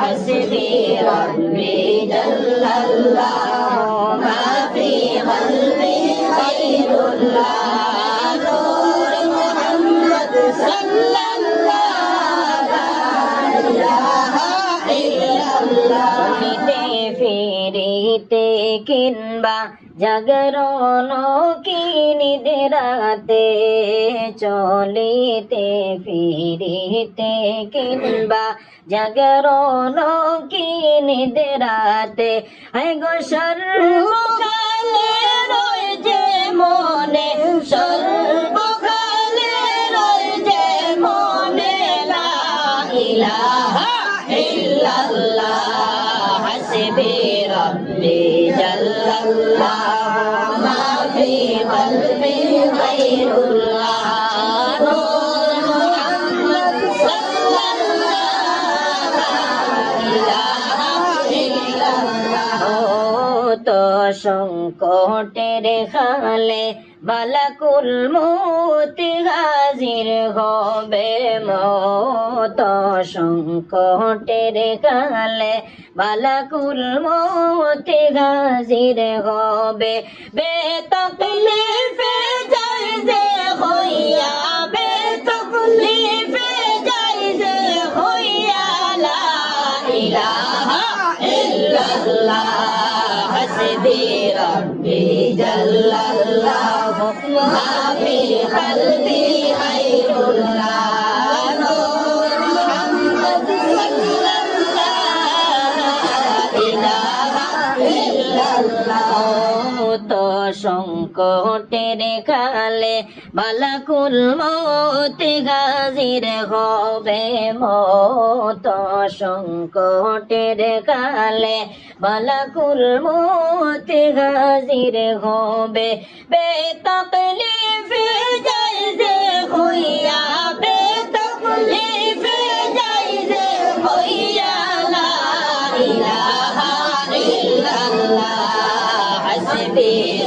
حسبي ربي جل الله ما في قلبي غير الله نور محمد صلى الله لا إله إلا الله চলিতে ফিরিতে কিংবা জাগরণ কি নিদ্রাতে চলিতে ফিরিতে কিংবা জাগরণ কি নিদ্রাতে হায় গো সর্বকালে রয়েছে মনে, সর্বকালে রয়েছে মনে, লা ইলাহা ইল্লাল্লাহ। রব্বি জাল্লাল্লাহ। তো সংকটের খালে বালাকুল মতি হাজির হবে মত সংকটের খালে বালাকুল মতি হাজির হবে বেতকলিফে হাসবি রব্বি জাল্লাল্লাহু কলবি গায়রুল্লাহ নূর সংকটের কালে বালাকুল মতে গাজির হবে মত। সংকটের কালে বালাকুল মতে গাজির হবে। বেতকলিফে যাই যে হইয়া বেতকলিফে যাই যে হইয়া, লা ইলাহা ইল্লাল্লাহ, হাসবি। রব্বি